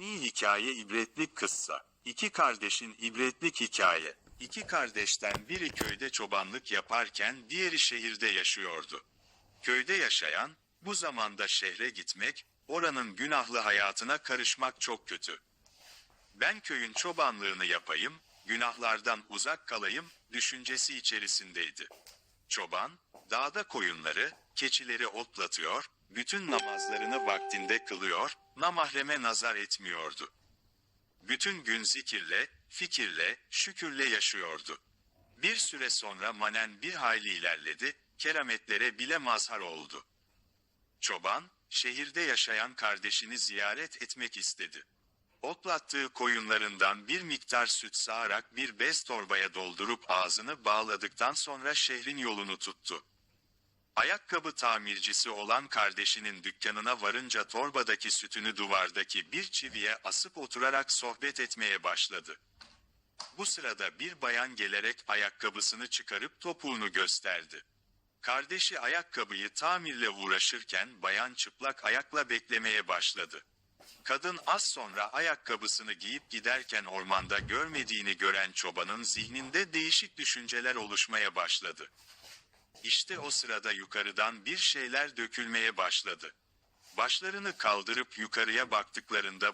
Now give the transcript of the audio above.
Ni hikaye ibretlik kıssa. İki kardeşin ibretlik hikaye. İki kardeşten biri köyde çobanlık yaparken diğeri şehirde yaşıyordu. Köyde yaşayan, bu zamanda şehre gitmek, oranın günahlı hayatına karışmak çok kötü. Ben köyün çobanlığını yapayım, günahlardan uzak kalayım, düşüncesi içerisindeydi. Çoban, dağda koyunları, keçileri otlatıyor, bütün namazlarını vaktinde kılıyor, namahreme nazar etmiyordu. Bütün gün zikirle, fikirle, şükürle yaşıyordu. Bir süre sonra manen bir hayli ilerledi, kerametlere bile mazhar oldu. Çoban, şehirde yaşayan kardeşini ziyaret etmek istedi. Otlattığı koyunlarından bir miktar süt sağarak bir bez torbaya doldurup ağzını bağladıktan sonra şehrin yolunu tuttu. Ayakkabı tamircisi olan kardeşinin dükkanına varınca torbadaki sütünü duvardaki bir çiviye asıp oturarak sohbet etmeye başladı. Bu sırada bir bayan gelerek ayakkabısını çıkarıp topuğunu gösterdi. Kardeşi ayakkabıyı tamirle uğraşırken bayan çıplak ayakla beklemeye başladı. Kadın az sonra ayakkabısını giyip giderken ormanda görmediğini gören çobanın zihninde değişik düşünceler oluşmaya başladı. İşte o sırada yukarıdan bir şeyler dökülmeye başladı. Başlarını kaldırıp yukarıya baktıklarında